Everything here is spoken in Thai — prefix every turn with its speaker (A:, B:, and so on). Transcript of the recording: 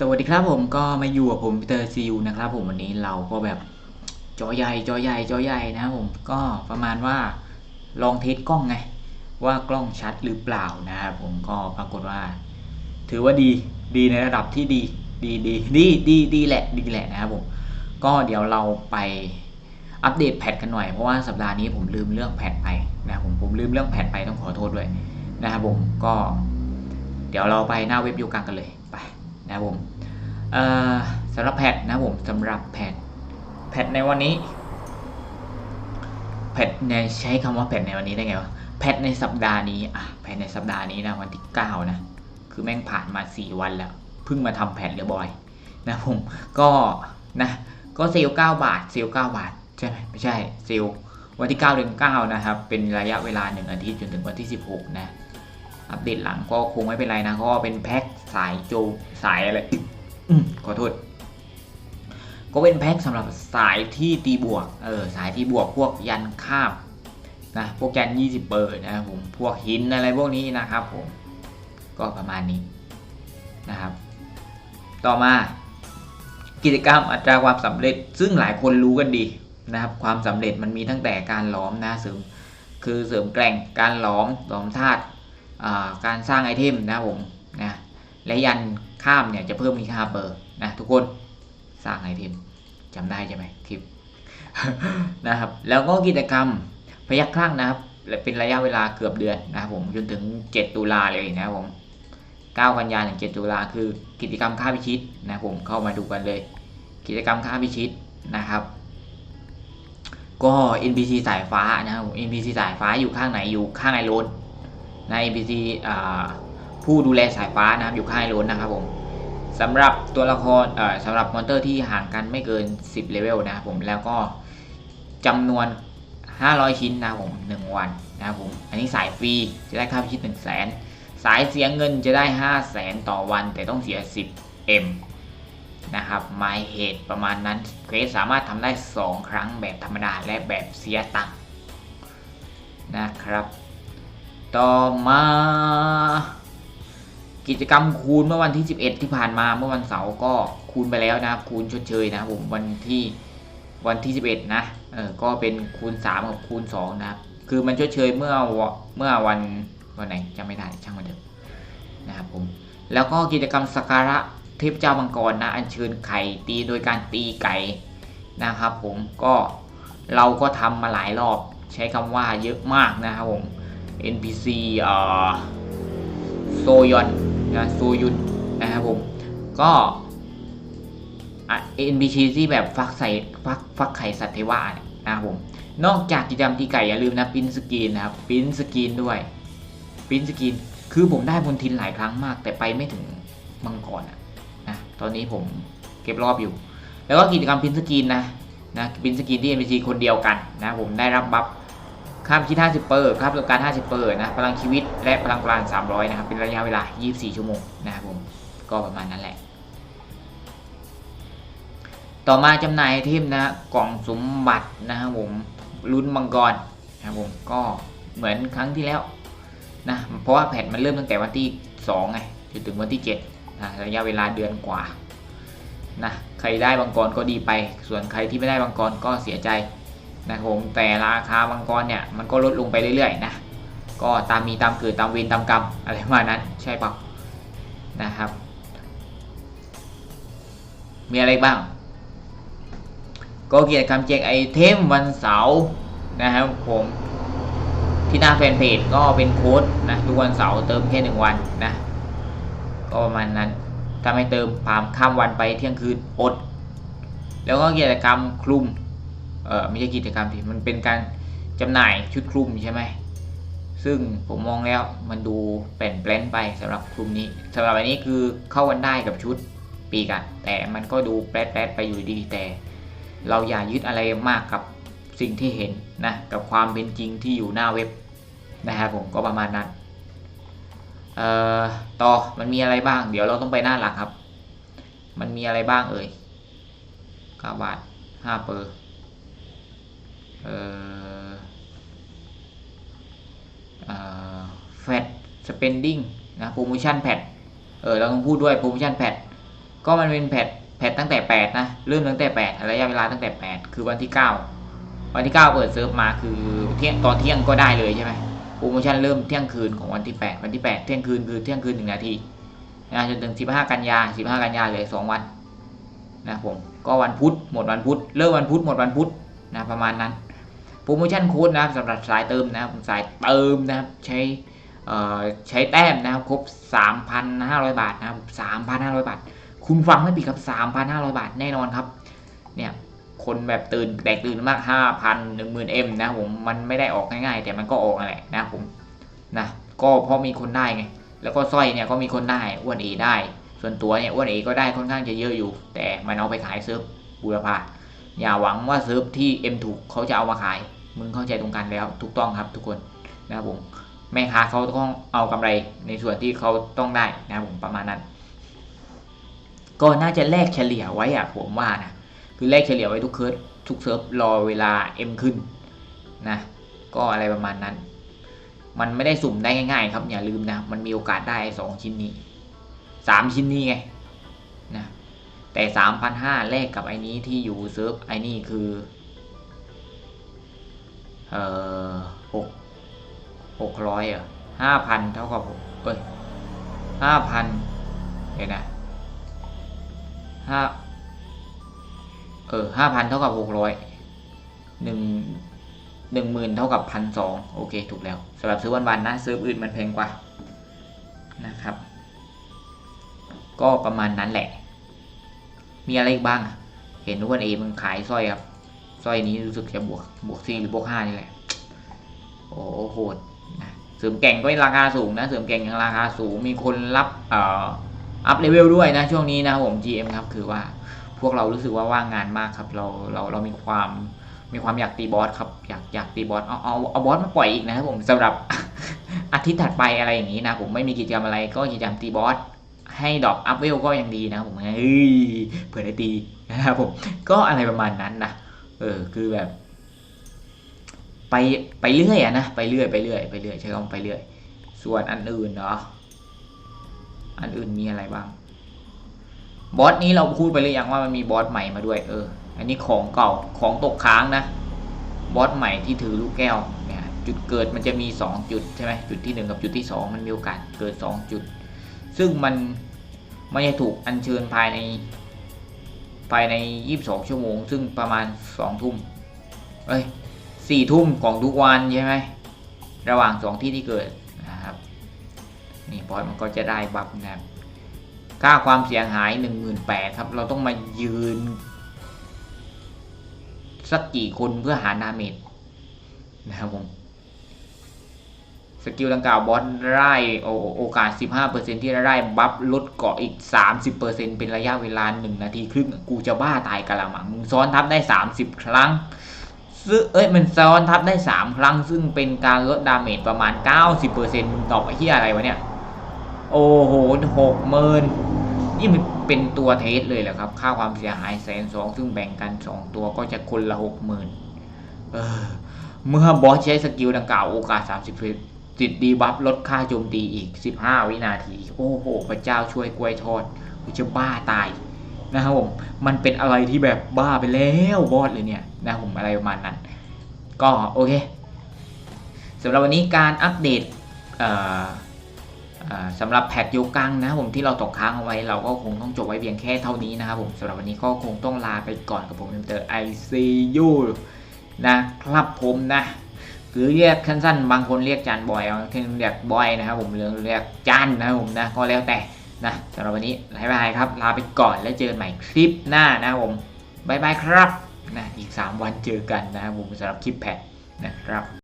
A: สวัสดีครับผมก็มาอยู่กับผมพีเตอร์ซีอูนะครับผมวันนี้เราก็แบบจอใหญ่จอใหญ่จอใหญ่นะครับผมก็ประมาณว่าลองเทสกล้องไง ว่ากล้องชัดหรือเปล่านะครับผมก็ปรากฏว่า ถือว่าดีดีในระดับที่ดีดีดีดีดีดีแหละดีแหละนะครับผมก็เดี๋ยวเราไปอัปเดตแพทกันหน่อยเพราะว่าสัปดาห์นี้ผมลืมเรื่องแพทไปนะผมผมลืมเรื่องแพทไปต้องขอโทษด้วยนะครับผมก็ เดี๋ยวเราไปหน้าเว็บยูกังกันเลย นะครับผมสำหรับแพทนะครับผมสำหรับแพทแพทในวันนี้แพทในใช้คำว่าแพทในวันนี้ได้ไงวะแพทในสัปดาห์นี้อะแพทในสัปดาห์นี้นะวันที่เก้านะคือแม่งผ่านมาสี่วันแล้วเพิ่งมาทำแพทเรียบร้อยนะผมก็นะก็เซลล์เก้าบาทเซลล์เก้าบาทใช่ไหมไม่ใช่เซลล์วันที่เก้าเดือนเก้านะครับเป็นระยะเวลาหนึ่งอาทิตย์จนถึงวันที่สิบหกนะ อัปเดตหลังก็คงไม่เป็นไรนะเพราะว่าเป็นแพ็คสายโจสายอะไรอืมขอโทษ ก็เป็นแพ็คสำหรับสายที่ตีบวก เออสายที่บวกพวกยันคาบนะพวกยัน20เปิดนะครับผมพวกหินอะไรพวกนี้นะครับผมก็ประมาณนี้นะครับ ต่อมากิจกรรมอัตราความสำเร็จ ซึ่งหลายคนรู้กันดีนะครับ ความสำเร็จมันมีตั้งแต่การหล้อมนะเสริมคือเสริมแกร่งการหลอมหลอมธาตุอ่า การสร้างไอเทมนะผมนะและยันข้ามเนี่ยจะเพิ่มมีค่าเปอร์นะทุกคนสร้างไอเทมจำได้ใช่ไหมคลิปนะครับแล้วก็กิจกรรมพยักคลั่งนะครับเป็นระยะเวลาเกือบเดือนนะครับผมจนถึง 7 ตุลาเลยนะครับผม 9 กันยายนถึง 7 ตุลาคือกิจกรรมค่าพิชิตนะผมเข้ามาดูกันเลย กิจกรรมค่าพิชิตนะครับ ก็ NPC สายฟ้านะครับ NPC สายฟ้าอยู่ข้างไหนอยู่ข้างไอโรน ใน NPC ผู้ดูแลสายฟ้านะครับอยู่ค่ายล้นนะครับผมสำหรับตัวละครสำหรับมอนเตอร์ที่ห่างกันไม่เกิน 10เลเวลนะครับผมแล้วก็จำนวน 500 ชิ้นนะครับผม1วันนะครับผมอันนี้สายฟรีจะได้ค่าพิชิต1 0 0 0 0แสนสายเสียเงินจะได้ 5 0 0แสนต่อวัน แต่ต้องเสีย 10 M นะครับหมายเหตุประมาณนั้นเควสสามารถทำได้ 2 ครั้งแบบธรรมดาและแบบเสียตังค์นะครับ ต่อมา กิจกรรมคูณเมื่อวันที่ 11 ที่ผ่านมาเมื่อวันเสาร์ก็คูณไปแล้วนะครับ คูณชดเชยนะผมวันที่วันที่ 11 นะเออก็เป็นคูณ 3 กับคูณ 2 นะครับ คือมันชดเชยเมื่อวเมื่อวันวันไหนจำไม่ได้ช่างมันเถอะนะครับผมแล้วก็กิจกรรมสักการะเทพเจ้ามังกรนะอัญเชิญไข่ตีโดยการตีไก่นะครับผมก็เราก็ทำมาหลายรอบใช้คำว่าเยอะมากนะครับผม NPC อ่อโซยอนนะโซยุนนะครับผม ก็อะ NPC ที่แบบฟักใส่ฟักฟักไข่สัตว์เทวะเนี่ยนะครับผม นอกจากกิจกรรมตีไก่อย่าลืมนะปิ้นสกีนนะครับปิ้นสกีนด้วยปิ้นสกีนคือผมได้บนทินหลายครั้งมาก แต่ไปไม่ถึงมังกรอะนะตอนนี้ผมเก็บรอบอยู่ แล้วก็กิจกรรมปิ้นสกีนนะนะปิ้นสกีนที่ NPC คนเดียวกันนะผมได้รับบัฟ ข้ามคิด 50 เปอร์ครับตัวการ50 เปอร์นะ พลังชีวิตและพลังพลาน300 นะครับ เป็นระยะเวลา 24 ชั่วโมงนะครับผม ก็ประมาณนั้นแหละ ต่อมาจำหน่ายไอเทมนะกล่องสมบัตินะครับผมลุ้นมังกรนะครับผม ก็เหมือนครั้งที่แล้วนะ เพราะว่าแพทมันเริ่มตั้งแต่วันที่2ไงจนถึงวันที่7นะระยะเวลาเดือนกว่านะ ใครได้มังกรก็ดีไป ส่วนใครที่ไม่ได้มังกรก็เสียใจ นะครับผมแต่ราคามังกรเนี่ยมันก็ลดลงไปเรื่อยๆนะก็ตามมีตามเกิดตามเวรตามกรรมอะไรประมาณนั้นใช่ปะนะครับ มีอะไรบ้าง ก็เกี่ยวกับแจกไอเทมวันเสาร์นะครับผมที่หน้าแฟนเพจก็เป็นโค้ดนะทุกวันเสาร์เติมแค่หนึ่งวันนะก็ประมาณนั้นถ้าไม่เติมผ่านข้ามวันไปเที่ยงคืนอด แล้วก็กิจกรรมคลุม เออไม่ใช่กิจกรรมที่มันเป็นการจำหน่ายชุดคลุมใช่ไหมซึ่งผมมองแล้วมันดูแปลนแปลนไปสำหรับคลุมนี้สำหรับอันนี้คือเข้ากันได้กับชุดปีกันแต่มันก็ดูแปลนแปลนไปอยู่ดีแต่ เราอย่ายึดอะไรมากกับสิ่งที่เห็นนะกับความเป็นจริงที่อยู่หน้าเว็บนะครับผมก็ประมาณนั้นเอ่อต่อมันมีอะไรบ้าง เดี๋ยวเราต้องไปหน้าหลักครับ มันมีอะไรบ้างเอ่ย9บาท5เปอร์ แฟตสเปนดิ้งนะโปรโมชั่นแพดเออเราต้องพูดด้วยโปรโมชั่นแพดก็มันเป็นแพทแพทตั้งแต่ 8 นะ เริ่มตั้งแต่ 8 ระยะเวลาตั้งแต่ 8 คือวันที่ 9 วันที่ 9 เปิดเซิร์ฟมาคือเที่ยงตอนเที่ยงก็ได้เลยใช่ไหมโปรโมชั่นเริ่มเที่ยงคืนของวันที่ 8 วันที่ 8 เที่ยงคืนคือเที่ยงคืนหนึ่งนาทีนะจนถึง 15 กันยา 15 กันยาเลย2วันนะผมก็วันพุธหมดวันพุธเริ่มวันพุธหมดวันพุธ นะประมาณนั้นโปรโมชั่นโค้ดนะครับสำหรับสายเติมนะครับสายเติมนะครับใช้ใช้แต้มนะครับครบ 3,500 บาทนะครับ3,500 บาท คุณฟังไม่ผิดครับ 3,500 บาทแน่นอนครับเนี่ยคนแบบตื่นแตกตื่นมาก 5,000 10,000 M นะผมมันไม่ได้ออกง่ายๆ แต่มันก็ออกแหละนะผมนะก็เพราะมีคนได้ไง แล้วก็สร้อยเนี่ยก็มีคนได้อ้วนเอได้ ส่วนตัวเนี่ยอ้วนเอก็ได้ค่อนข้างจะเยอะอยู่ แต่มันเอาไปขายเซิร์ฟบูรพา อย่าหวังว่าเซิร์ฟที่ M ถูกเขาจะเอามาขาย มึงเข้าใจตรงกันแล้วถูกต้องครับทุกคนนะครับผมแม่ค้าเขาต้องเอากำไรในส่วนที่เขาต้องได้นะครับผมประมาณนั้น ก็น่าจะแลกเฉลี่ยไว้อะผมว่านะคือแลกเฉลี่ยไว้ทุกเคิร์ดทุกเซิร์ฟรอเวลา M ขึ้นนะก็อะไรประมาณนั้น มันไม่ได้สุ่มได้ง่ายๆ ครับอย่าลืมนะ มันมีโอกาสได้สองชิ้นนี้สามชิ้นนี้ไง แต่สามพันห้าแลกกับไอ้นี้ที่อยู่เซิร์ฟไอ้นี่คือเอ่อหกหกร้อยอะห้าพันเท่ากับเอ้ยห้าพันเดี๋ยวนะห้าเออห้าพันเท่ากับหกร้อยหนึ่งหนึ่งหมื่นเท่ากับพันสองโอเค ถูกแล้วสำหรับซื้อวันๆนะ ซื้ออื่นมันแพงกว่านะครับ ก็ประมาณนั้นแหละ มีอะไรอีกบ้างเห็นว่าเอมันขายสร้อยครับสร้อยนี้รู้สึกจะบวกบวกสี่หรือบวกห้านี่แหละโอ้โหดนะเสริมแก่งก็ราคาสูงนะเสริมแก่งยังราคาสูงมีคนรับเอ่ออัพเลเวลด้วยนะช่วงนี้นะผม GM ครับคือว่าพวกเรารู้สึกว่าว่างงานมากครับเราเราเรามีความมีความอยากตีบอสครับอยากอยากตีบอสเอาเอาเอาบอสมาปล่อยอีกนะครับผมสำหรับอาทิตย์ถัดไปอะไรอย่างนี้นะผมไม่มีกิจกรรมอะไรก็กิจกรรมตีบอส ให้ดอปอัพเวลก็ยังดีนะผมเฮ้ยเผื่อได้ตีนะครับผมก็อะไรประมาณนั้นนะเออคือแบบ ไปไปเรื่อยอะนะไปเรื่อยไปเรื่อยไปเรื่อยใช้คำว่าไปเรื่อย ส่วนอันอื่นเนาะอันอื่นมีอะไรบ้างบอสนี้เราพูดไปหรือยังว่ามันมีบอสใหม่มาด้วยเออ อันนี้ของเก่าของตกค้างนะบอสใหม่ที่ถือลูกแก้วเนี่ยจุดเกิดมันจะมี 2 จุดใช่ไหมจุดที่ 1 กับจุดที่ 2 มันมีโอกาสเกิด 2 จุด ซึ่งมัน ไมันจะถูกอัญเชิญภายใน ภายใน 22 ชั่วโมง ซึ่งประมาณ 2 ทุ่มเอ้ยสี่ทุ่มของทุกวันใช่ไหมระหว่างสองที่ที่เกิดนะครับนี่บอสมันก็จะได้บัฟนะครับค่าความเสียหาย 18,000ครับเราต้องมายืน สักกี่คนเพื่อหาดาเมจนะครับผม สกิลดังกล่าวบอสไล่โอโอกาส 15%ที่ได้บัฟลดเกาะอีก 30%เป็นระยะเวลา 1 นาทีครึ่ง กูจะบ้าตายกะละมังมึงซ้อนทับได้ 30 ครั้งซึ่งเอ้ยมันซ้อนทับได้ 3 ครั้ง ซึ่งเป็นการลดดาเมจประมาณ 90%มึงตอบไอ้ที่อะไรวะเนี่ย โอ้โหหกหมื่นนี่มันเป็นตัวเทสเลยเหรอครับ ค่าความเสียหายแสนสองซึ่งแบ่งกัน 2 ตัวก็จะคนละหกหมื่นเออเมื่อบอสใช้สกิลดังกล่าวโอกาส 30 ติดดีบัฟลดค่าโจมตีอีก 15 วินาที โอ้โห พระเจ้าช่วยกล้วยทอดกูจะบ้าตายนะครับผม มันเป็นอะไรที่แบบบ้าไปแล้วบอสเลยเนี่ยนะผมอะไรประมาณนั้น ก็โอเคสำหรับวันนี้การอัปเดตสำหรับแพทโยกังนะผมที่เราตกค้างเอาไว้ เราก็คงต้องจบไว้เพียงแค่เท่านี้นะครับผมสำหรับวันนี้ก็คงต้องลาไปก่อนกับผมเตอร์ ICU นะครับผมนะ หรือเรียกสั้นๆบางคนเรียกจานบอยบางคนเรียกบอยนะครับผมเรียกเรียกจานนะครับผมนะก็แล้วแต่นะสำหรับวันนี้บายบายครับลาไปก่อนแล้วเจอกันใหม่คลิปหน้านะครับผมบายบายครับนะอีก 3 วันเจอกันนะครับผมสำหรับคลิปแพทนะครับ